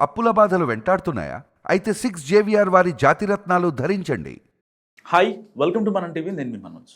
అప్పుల బాధలు వెంటాడుతున్నాయా? అయితే సిక్స్ జేవిఆర్ వారి జాతిరత్నాలు ధరించండి. హాయ్ వెల్కమ్ టు మన టీవీ నేను మీ మనోజ్.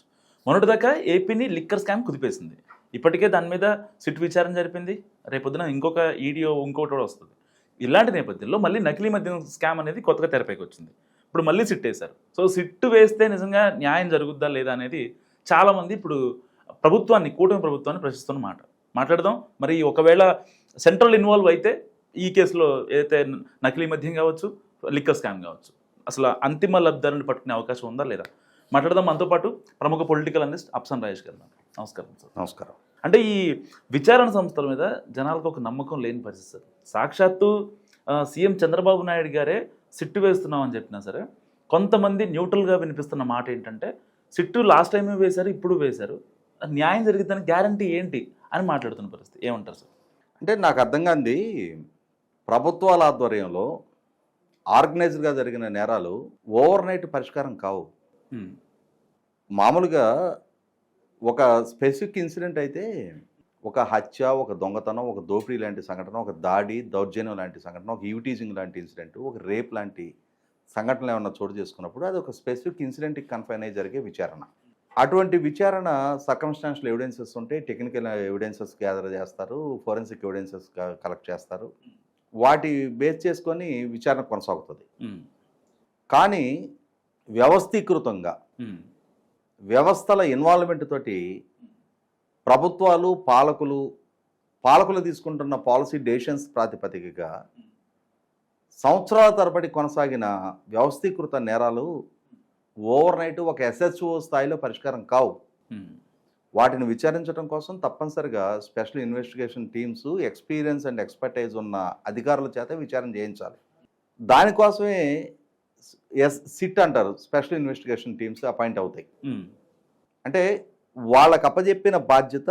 మొన్నటిదాకా ఏపీని లిక్కర్ స్కామ్ కుదిపేసింది. ఇప్పటికే దాని మీద సిట్ విచారణ జరిపింది. రేపొద్దున ఇంకొక ఈడియో ఇంకోటి కూడా వస్తుంది. ఇలాంటి నేపథ్యంలో మళ్ళీ నకిలీ మద్యం స్కామ్ అనేది కొత్తగా తెరపైకి వచ్చింది. ఇప్పుడు మళ్ళీ సిట్ వేశారు. సో సిట్ వేస్తే నిజంగా న్యాయం జరుగుద్దా లేదా అనేది చాలామంది ఇప్పుడు ప్రభుత్వాన్ని కూటమి ప్రభుత్వాన్ని ప్రశ్నిస్తున్న మాట. మాట్లాడదాం. మరి ఒకవేళ సెంట్రల్ ఇన్వాల్వ్ అయితే ఈ కేసులో ఏదైతే నకిలీ మద్యం కావచ్చు లిక్కర్ స్కామ్ కావచ్చు అసలు అంతిమ లబ్ధాలను పట్టుకునే అవకాశం ఉందా లేదా? మాట్లాడదాం మనతో పాటు ప్రముఖ పొలిటికల్ అనలిస్ట్ అప్సన్ రాజేష్ గారు. నమస్కారం సార్. నమస్కారం. అంటే ఈ విచారణ సంస్థల మీద జనాలకు ఒక నమ్మకం లేని పరిస్థితి సార్. సాక్షాత్తు సీఎం చంద్రబాబు నాయుడు గారే సిట్టు వేస్తున్నామని చెప్పినా సరే కొంతమంది న్యూట్రల్గా వినిపిస్తున్న మాట ఏంటంటే సిట్టు లాస్ట్ టైమే వేశారు ఇప్పుడు వేశారు. న్యాయం జరిగిద్దని గ్యారంటీ ఏంటి? అని మాట్లాడుతున్న పరిస్థితి. ఏమంటారు సార్? అంటే నాకు అర్థం కాంది ప్రభుత్వాల ఆధ్వర్యంలో ఆర్గనైజ్డ్గా జరిగిన నేరాలు ఓవర్ నైట్ పరిష్కారం కావు. మామూలుగా ఒక స్పెసిఫిక్ ఇన్సిడెంట్ అయితే ఒక హత్య ఒక దొంగతనం ఒక దోపిడీ లాంటి సంఘటన ఒక దాడి దౌర్జన్యం లాంటి సంఘటన ఒక ఈవిటీజింగ్ లాంటి ఇన్సిడెంట్ ఒక రేప్ లాంటి సంఘటనలు ఏమన్నా చోటు చేసుకున్నప్పుడు అది ఒక స్పెసిఫిక్ ఇన్సిడెంట్కి కన్ఫైన్ అయ్యి జరిగే విచారణ. అటువంటి విచారణ సర్కమ్స్టాన్షియల్ ఎవిడెన్సెస్ ఉంటే టెక్నికల్ ఎవిడెన్సెస్ గ్యాదర్ చేస్తారు ఫోరెన్సిక్ ఎవిడెన్సెస్ కలెక్ట్ చేస్తారు. వాటి బేస్ చేసుకొని విచారణ కొనసాగుతుంది. కానీ వ్యవస్థీకృతంగా వ్యవస్థల ఇన్వాల్వ్మెంట్ తోటి ప్రభుత్వాలు పాలకులు పాలకులు తీసుకుంటున్న పాలసీ డెసిషన్స్ ప్రాతిపదికగా సంవత్సరాల తరబడి కొనసాగిన వ్యవస్థీకృత నేరాలు ఓవర్ నైట్ ఒక ఎస్హెచ్ఓ స్థాయిలో పరిష్కారం కావు. వాటిని విచారించడం కోసం తప్పనిసరిగా special investigation teams experience and expertise ఉన్న అధికారుల చేత విచారణ చేయించాలి. దానికోసమే ఎస్ సిట్ అంటారు స్పెషల్ ఇన్వెస్టిగేషన్ టీమ్స్ అపాయింట్ అవుతాయి. అంటే వాళ్ళకి అప్పజెప్పిన బాధ్యత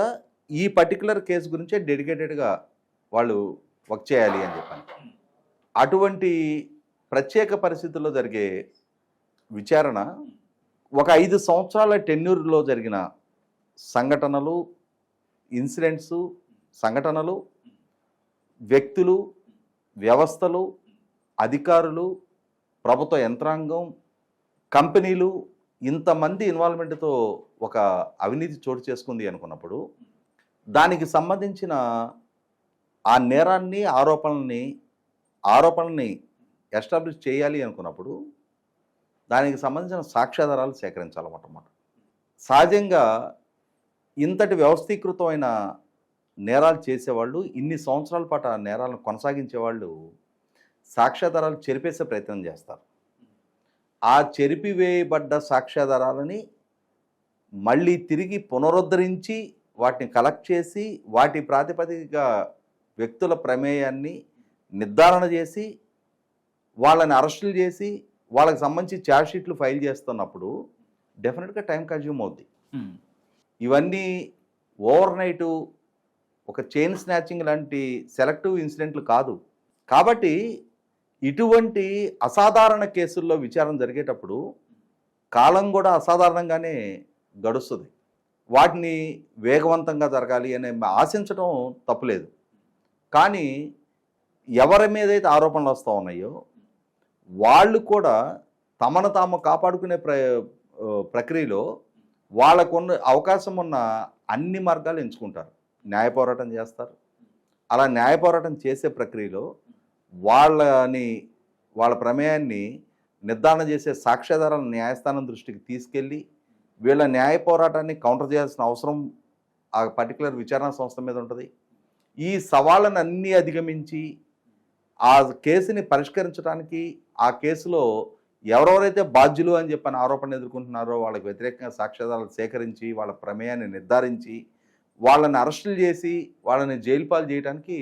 ఈ పర్టికులర్ కేసు గురించే డెడికేటెడ్గా వాళ్ళు వర్క్ చేయాలి అని చెప్పాను అటువంటి ప్రత్యేక పరిస్థితుల్లో జరిగే విచారణ ఒక ఐదు సంవత్సరాల టెన్యూర్లో జరిగిన సంఘటనలు ఇన్సిడెంట్స్ సంఘటనలు వ్యక్తులు వ్యవస్థలు అధికారులు ప్రభుత్వ యంత్రాంగం కంపెనీలు ఇంతమంది ఇన్వాల్వ్మెంట్తో ఒక అవినీతి చోటు చేసుకుంది అనుకున్నప్పుడు దానికి సంబంధించిన ఆ నేరాన్ని ఆరోపణల్ని ఆరోపణల్ని ఎస్టాబ్లిష్ చేయాలి అనుకున్నప్పుడు దానికి సంబంధించిన సాక్ష్యాధారాలు సేకరించాలన్నమాట. సహజంగా ఇంతటి వ్యవస్థీకృతమైన నేరాలు చేసేవాళ్ళు ఇన్ని సంవత్సరాల పాటు ఆ నేరాలను కొనసాగించేవాళ్ళు సాక్ష్యాధారాలు చెరిపేసే ప్రయత్నం చేస్తారు. ఆ చెరిపివేయబడ్డ సాక్ష్యాధారాలని మళ్ళీ తిరిగి పునరుద్ధరించి వాటిని కలెక్ట్ చేసి వాటి ప్రాతిపదిక వ్యక్తుల ప్రమేయాన్ని నిర్ధారణ చేసి వాళ్ళని అరెస్టులు చేసి వాళ్ళకి సంబంధించి ఛార్జ్ షీట్లు ఫైల్ చేస్తున్నప్పుడు డెఫినెట్గా టైం కన్జ్యూమ్ అవుద్ది. ఇవన్నీ ఓవర్ నైటు ఒక చైన్ స్నాచింగ్ లాంటి సెలెక్టివ్ ఇన్సిడెంట్లు కాదు. కాబట్టి ఇటువంటి అసాధారణ కేసుల్లో విచారణ జరిగేటప్పుడు కాలం కూడా అసాధారణంగానే గడుస్తుంది. వాటిని వేగవంతంగా జరగాలి అనే ఆశించడం తప్పులేదు. కానీ ఎవరి మీదైతే ఆరోపణలు వస్తూ ఉన్నాయో వాళ్ళు కూడా తమను తాము కాపాడుకునే ప్ర ప్రక్రియలో వాళ్ళకున్న అవకాశం ఉన్న అన్ని మార్గాలు ఎంచుకుంటారు. న్యాయ పోరాటం చేస్తారు. అలా న్యాయ పోరాటం చేసే ప్రక్రియలో వాళ్ళని వాళ్ళ ప్రమేయాన్ని నిర్ధారణ చేసే సాక్ష్యాధారాలను న్యాయస్థానం దృష్టికి తీసుకెళ్ళి వీళ్ళ న్యాయ పోరాటాన్ని కౌంటర్ చేయాల్సిన అవసరం ఆ పర్టికులర్ విచారణ సంస్థ మీద ఉంటుంది. ఈ సవాళ్ళను అన్నీ అధిగమించి ఆ కేసుని పరిష్కరించడానికి ఆ కేసులో ఎవరెవరైతే బాధ్యులు అని చెప్పని ఆరోపణ ఎదుర్కొంటున్నారో వాళ్ళకి వ్యతిరేకంగా సాక్ష్యాధారాలు సేకరించి వాళ్ళ ప్రమేయాన్ని నిర్ధారించి వాళ్ళని అరెస్టులు చేసి వాళ్ళని జైలు పాలు చేయడానికి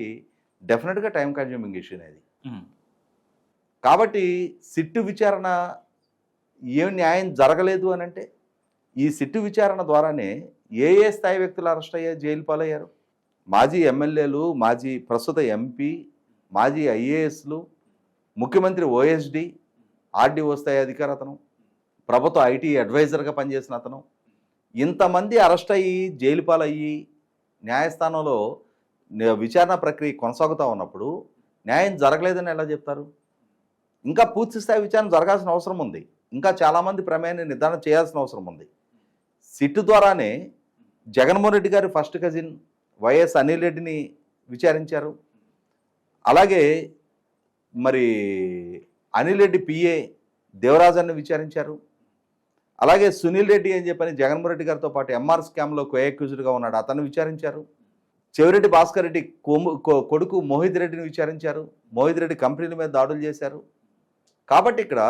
డెఫినెట్గా టైం కన్జ్యూమింగ్ ఇష్యూ అనేది. కాబట్టి సిట్టు విచారణ ఏం న్యాయం జరగలేదు అని అంటే ఈ సిట్టు విచారణ ద్వారానే ఏ ఏ స్థాయి వ్యక్తులు అరెస్ట్ అయ్యారు జైలు పాలయ్యారు? మాజీ ఎమ్మెల్యేలు మాజీ ప్రస్తుత ఎంపీ మాజీ ఐఏఎస్లు ముఖ్యమంత్రి ఓఎస్డి ఆర్డీఓ స్థాయి అధికారి అతను ప్రభుత్వ ఐటీ అడ్వైజర్గా పనిచేసిన అతను. ఇంతమంది అరెస్ట్ అయ్యి జైలు పాలయ్యి న్యాయస్థానంలో విచారణ ప్రక్రియ కొనసాగుతూ ఉన్నప్పుడు న్యాయం జరగలేదని ఎలా చెప్తారు? ఇంకా పూర్తి స్థాయి విచారణ జరగాల్సిన అవసరం ఉంది. ఇంకా చాలామంది ప్రమేయాన్ని నిర్ధారణ చేయాల్సిన అవసరం ఉంది. సిట్ ద్వారానే జగన్మోహన్ రెడ్డి గారి ఫస్ట్ కజిన్ వైఎస్ అనిల్ రెడ్డిని విచారించారు. అలాగే మరి అనిల్ రెడ్డి పిఏ దేవరాజన్ను విచారించారు. అలాగే సునీల్ రెడ్డి అని చెప్పని జగన్మోహన్ రెడ్డి గారితో పాటు ఎంఆర్ స్కామ్లో కోయాక్యూజ్డ్గా ఉన్నాడు. అతన్ని విచారించారు. చెవిరెడ్డి భాస్కర్ రెడ్డి కొడుకు మోహిత్ రెడ్డిని విచారించారు. మోహిత్ రెడ్డి కంపెనీల మీద దాడులు చేశారు. కాబట్టి ఇక్కడ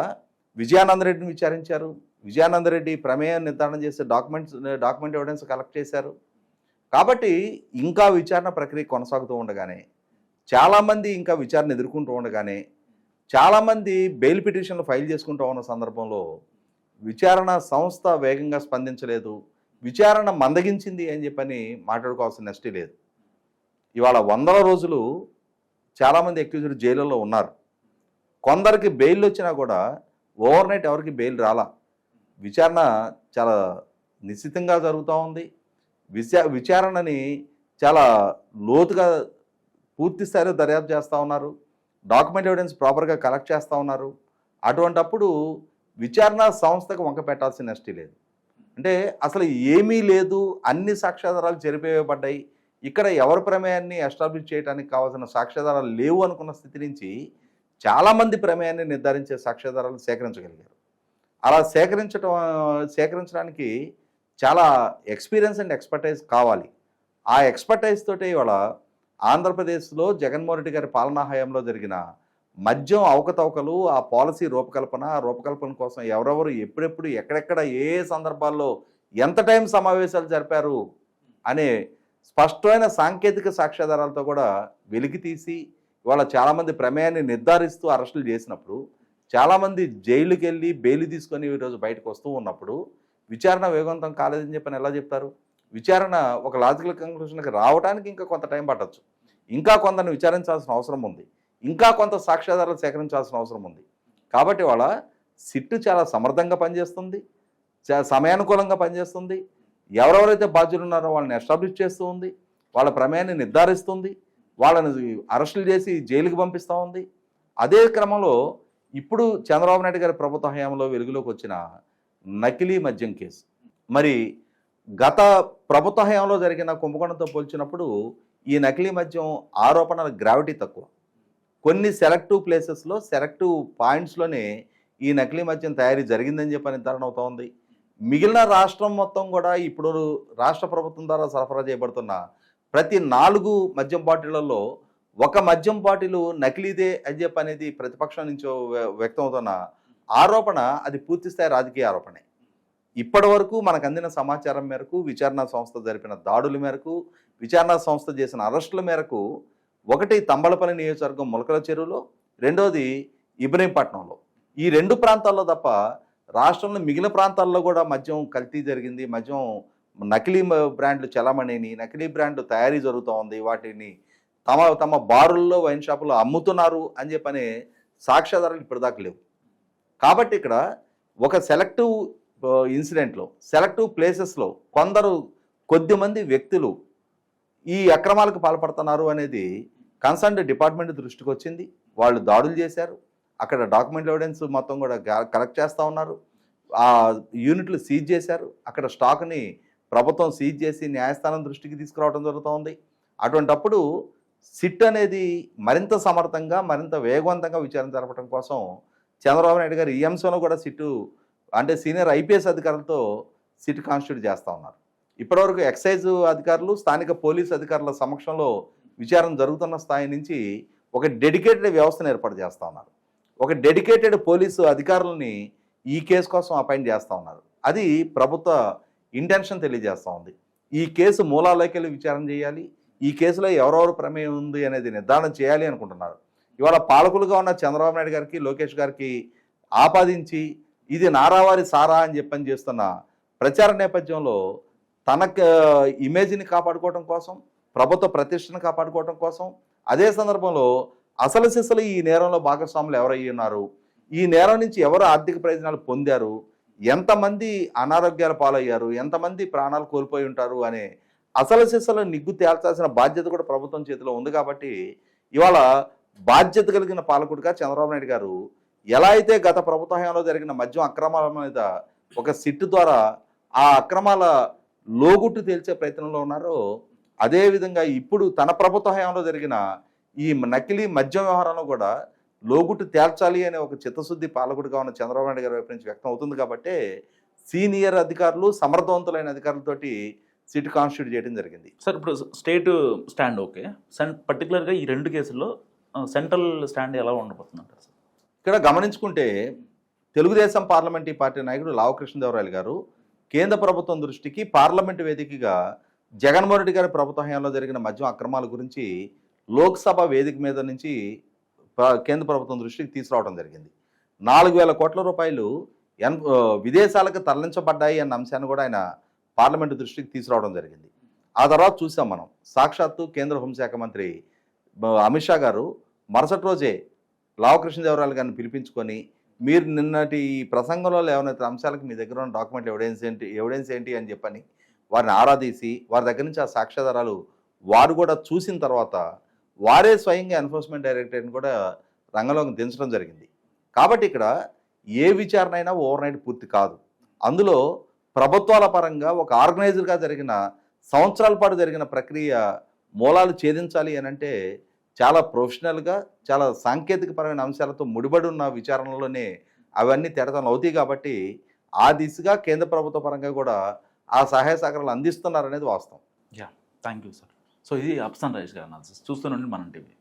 విజయానందరెడ్డిని విచారించారు. విజయానందరెడ్డి ప్రమేయం నిర్ధారణ చేసే డాక్యుమెంట్స్ డాక్యుమెంట్ ఎవిడెన్స్ కలెక్ట్ చేశారు. కాబట్టి ఇంకా విచారణ ప్రక్రియ కొనసాగుతూ ఉండగానే చాలామంది ఇంకా విచారణ ఎదుర్కొంటూ ఉండగానే చాలామంది బెయిల్ పిటిషన్లు ఫైల్ చేసుకుంటూ ఉన్న సందర్భంలో విచారణ సంస్థ వేగంగా స్పందించలేదు విచారణ మందగించింది అని చెప్పని మాట్లాడుకోవాల్సిన నెస్టీ లేదు. ఇవాళ వందల రోజులు చాలామంది అక్యూజ్డ్ జైలులో ఉన్నారు. కొందరికి బెయిల్ వచ్చినా కూడా ఓవర్ నైట్ ఎవరికి బెయిల్ రాలా. విచారణ చాలా నిశ్చితంగా జరుగుతూ ఉంది. విచా విచారణని చాలా లోతుగా పూర్తి స్థాయిలో దర్యాప్తు చేస్తూ ఉన్నారు. డాక్యుమెంట్ ఎవిడెన్స్ ప్రాపర్గా కలెక్ట్ చేస్తూ ఉన్నారు. అటువంటప్పుడు విచారణ సంస్థకు వంక పెట్టాల్సిన ఎస్టీ లేదు. అంటే అసలు ఏమీ లేదు అన్ని సాక్ష్యాధారాలు చెరిపేయబడ్డాయి. ఇక్కడ ఎవరి ప్రమేయాన్ని ఎస్టాబ్లిష్ చేయడానికి కావాల్సిన సాక్ష్యాధారాలు లేవు అనుకున్న స్థితి నుంచి చాలామంది ప్రమేయాన్ని నిర్ధారించే సాక్ష్యాధారాలు సేకరించగలిగారు. అలా సేకరించడం సేకరించడానికి చాలా ఎక్స్పీరియన్స్ అండ్ ఎక్స్పర్టైజ్ కావాలి. ఆ ఎక్స్పర్టైజ్ తోటే ఇవాళ ఆంధ్రప్రదేశ్లో జగన్మోహన్ రెడ్డి గారి పాలనా హయాంలో జరిగిన మద్యం అవకతవకలు ఆ పాలసీ రూపకల్పన ఆ రూపకల్పన కోసం ఎవరెవరు ఎప్పుడెప్పుడు ఎక్కడెక్కడ ఏ సందర్భాల్లో ఎంత టైం సమావేశాలు జరిపారు అనే స్పష్టమైన సాంకేతిక సాక్ష్యాధారాలతో కూడా వెలికి తీసి ఇవాళ చాలామంది ప్రమేయాన్ని నిర్ధారిస్తూ అరెస్టులు చేసినప్పుడు చాలామంది జైలుకి వెళ్ళి బెయిల్ తీసుకొని ఈరోజు బయటకు వస్తూ ఉన్నప్పుడు విచారణ వేగవంతం కాలేదని చెప్పని ఎలా చెప్తారు? విచారణ ఒక లాజికల్ కంక్లూషన్కి రావడానికి ఇంకా కొంత టైం పట్టచ్చు. ఇంకా కొందరిని విచారించాల్సిన అవసరం ఉంది. ఇంకా కొంత సాక్ష్యాధారాలు సేకరించాల్సిన అవసరం ఉంది. కాబట్టి వాళ్ళ సిట్టు చాలా సమర్థంగా పనిచేస్తుంది. సమయానుకూలంగా పనిచేస్తుంది. ఎవరెవరైతే బాధ్యులు ఉన్నారో వాళ్ళని ఎస్టాబ్లిష్ చేస్తూ ఉంది. వాళ్ళ ప్రమేయాన్ని నిర్ధారిస్తుంది. వాళ్ళని అరెస్టులు చేసి జైలుకి పంపిస్తూ ఉంది. అదే క్రమంలో ఇప్పుడు చంద్రబాబు నాయుడు గారి ప్రభుత్వ హయాంలో వెలుగులోకి వచ్చిన నకిలీ మద్యం కేసు. మరి గత ప్రభుత్వ హయాంలో జరిగిన కుంభకోణంతో పోల్చినప్పుడు ఈ నకిలీ మద్యం ఆరోపణల గ్రావిటీ తక్కువ. కొన్ని సెలెక్టివ్ ప్లేసెస్లో సెలెక్టివ్ పాయింట్స్లోనే ఈ నకిలీ మద్యం తయారీ జరిగిందని చెప్పి నిర్ధారణ అవుతోంది మిగిలిన రాష్ట్రం మొత్తం కూడా ఇప్పుడు రాష్ట్ర ప్రభుత్వం ద్వారా సరఫరా చేయబడుతున్న ప్రతి నాలుగు మద్యం బాటిళ్ళలో ఒక మద్యం పార్టీలు నకిలీదే అని చెప్పి అనేది ప్రతిపక్షం నుంచి వ్య- వ్యక్తమవుతున్న ఆరోపణ అది పూర్తిస్థాయి రాజకీయ ఆరోపణే. ఇప్పటి వరకు మనకు అందిన సమాచారం మేరకు విచారణ సంస్థ జరిపిన దాడుల మేరకు విచారణ సంస్థ చేసిన అరెస్టుల మేరకు ఒకటి తంబలపల్లి నియోజకవర్గం ములకల చెరువులో రెండోది ఇబ్రహీంపట్నంలో. ఈ రెండు ప్రాంతాల్లో తప్ప రాష్ట్రంలో మిగిలిన ప్రాంతాల్లో కూడా మద్యం కల్తీ జరిగింది. మద్యం నకిలీ బ్రాండ్లు చలామణిని నకిలీ బ్రాండ్లు తయారీ జరుగుతూ ఉంది. వాటిని తమ తమ బారుల్లో వైన్ షాపులో అమ్ముతున్నారు అని చెప్పనే సాక్ష్యాధారాలు ఇప్పటిదాకా లేవు. కాబట్టి ఇక్కడ ఒక సెలెక్టివ్ ఇన్సిడెంట్లో సెలెక్టివ్ ప్లేసెస్లో కొందరు కొద్దిమంది వ్యక్తులు ఈ అక్రమాలకు పాల్పడుతున్నారు అనేది కన్సర్న్డ్ డిపార్ట్మెంట్ దృష్టికి వచ్చింది. వాళ్ళు దాడులు చేశారు. అక్కడ డాక్యుమెంట్ ఎవిడెన్స్ మొత్తం కూడా కలెక్ట్ చేస్తూ ఉన్నారు. ఆ యూనిట్లు సీజ్ చేశారు. అక్కడ స్టాక్ని ప్రభుత్వం సీజ్ చేసి న్యాయస్థానం దృష్టికి తీసుకురావడం జరుగుతోంది అటువంటప్పుడు సిట్ అనేది మరింత సమర్థంగా మరింత వేగవంతంగా విచారణ జరపడం కోసం చంద్రబాబు నాయుడు గారు ఈ అంశంలో కూడా సిట్టు అంటే సీనియర్ ఐపీఎస్ అధికారులతో సిట్ కాన్స్టిట్యూట్ చేస్తూ ఉన్నారు. ఇప్పటివరకు ఎక్సైజ్ అధికారులు స్థానిక పోలీస్ అధికారుల సమక్షంలో విచారణ జరుగుతున్న స్థాయి నుంచి ఒక డెడికేటెడ్ వ్యవస్థను ఏర్పాటు చేస్తూ ఉన్నారు. ఒక డెడికేటెడ్ పోలీసు అధికారులని ఈ కేసు కోసం అపాయింట్ చేస్తూ ఉన్నారు. అది ప్రభుత్వ ఇంటెన్షన్ తెలియజేస్తూ ఉంది. ఈ కేసు మూలాల్లోకి వెళ్ళి విచారణ చేయాలి. ఈ కేసులో ఎవరెవరు ప్రమేయం ఉంది అనేది నిర్ధారణ చేయాలి అనుకుంటున్నారు. ఇవాళ పాలకులుగా ఉన్న చంద్రబాబు నాయుడు గారికి లోకేష్ గారికి ఆపాదించి ఇది నారావారి సారా అని చెప్పని చేస్తున్న ప్రచార నేపథ్యంలో తనకు ఇమేజ్ని కాపాడుకోవడం కోసం ప్రభుత్వ ప్రతిష్టను కాపాడుకోవడం కోసం అదే సందర్భంలో అసలు సిసలు ఈ నేరంలో భాగస్వాములు ఎవరయ్యి ఉన్నారు? ఈ నేరం నుంచి ఎవరు ఆర్థిక ప్రయోజనాలు పొందారు? ఎంతమంది అనారోగ్యాల పాలయ్యారు? ఎంతమంది ప్రాణాలు కోల్పోయి ఉంటారు? అనే అసలు సిసలు నిగ్గు తేల్చాల్సిన బాధ్యత కూడా ప్రభుత్వం చేతిలో ఉంది కాబట్టి ఇవాళ బాధ్యత కలిగిన పాలకుడిగా చంద్రబాబు నాయుడు గారు ఎలా అయితే గత ప్రభుత్వ హయాంలో జరిగిన మద్యం అక్రమాల మీద ఒక సిట్టు ద్వారా ఆ అక్రమాల లోగుట్టు తేల్చే ప్రయత్నంలో ఉన్నారో అదేవిధంగా ఇప్పుడు తన ప్రభుత్వ హయాంలో జరిగిన ఈ నకిలీ మద్యం వ్యవహారంలో కూడా లోగుట్టు తేల్చాలి అనే ఒక చిత్తశుద్ధి పాలకుడిగా ఉన్న చంద్రబాబు నాయుడు గారి వైపు నుంచి వ్యక్తం అవుతుంది కాబట్టి సీనియర్ అధికారులు సమర్థవంతులైన అధికారులతోటి సిట్ కాన్స్టిట్యూట్ చేయడం జరిగింది. సార్ ఇప్పుడు స్టేట్ స్టాండ్ ఓకే. సెన్ పర్టికులర్గా ఈ రెండు కేసుల్లో సెంట్రల్ స్టాండ్ ఎలా ఉండబోతుందంటారు సార్? ఇక్కడ గమనించుకుంటే తెలుగుదేశం పార్లమెంటరీ పార్టీ నాయకుడు లావకృష్ణదేవరాయలు గారు కేంద్ర ప్రభుత్వం దృష్టికి పార్లమెంటు వేదికగా జగన్మోహన్ రెడ్డి గారి ప్రభుత్వ హయాంలో జరిగిన మద్యం అక్రమాల గురించి లోక్సభ వేదిక మీద నుంచి కేంద్ర ప్రభుత్వం దృష్టికి తీసుకురావడం జరిగింది. నాలుగు వేల కోట్ల రూపాయలు ఎన్ విదేశాలకు తరలించబడ్డాయి అన్న అంశాన్ని కూడా ఆయన పార్లమెంటు దృష్టికి తీసుకురావడం జరిగింది. ఆ తర్వాత చూసాం మనం. సాక్షాత్తు కేంద్ర హోంశాఖ మంత్రి అమిత్ షా గారు మరుసటి రోజే లావకృష్ణదేవరాయలు గారిని పిలిపించుకొని మీరు నిన్నటి ఈ ప్రసంగంలో లేవనైతే అంశాలకు మీ దగ్గర ఉన్న డాక్యుమెంట్ ఎవిడెన్స్ ఏంటి ఎవిడెన్స్ ఏంటి అని చెప్పని వారిని ఆరాధీసి వారి దగ్గర నుంచి ఆ సాక్ష్యాధారాలు వారు కూడా చూసిన తర్వాత వారే స్వయంగా ఎన్ఫోర్స్మెంట్ డైరెక్టరేట్ని కూడా రంగంలోకి దించడం జరిగింది. కాబట్టి ఇక్కడ ఏ విచారణ అయినా ఓవర్ నైట్ పూర్తి కాదు. అందులో ప్రభుత్వాల పరంగా ఒక ఆర్గనైజర్గా జరిగిన సంవత్సరాల పాటు జరిగిన ప్రక్రియ మూలాలు ఛేదించాలి అని అంటే చాలా ప్రొఫెషనల్గా చాలా సాంకేతికపరమైన అంశాలతో ముడిపడి ఉన్న విచారణలోనే అవన్నీ తెరతలు అవుతాయి కాబట్టి ఆ దిశగా కేంద్ర ప్రభుత్వ పరంగా కూడా ఆ సహాయ సహకారాలు అందిస్తున్నారనేది వాస్తవం. Yeah thank you sir. So ఇది అప్సన్ రైస్ గారు అనాలిసిస్ చూస్తూనండి మనం టీవీ.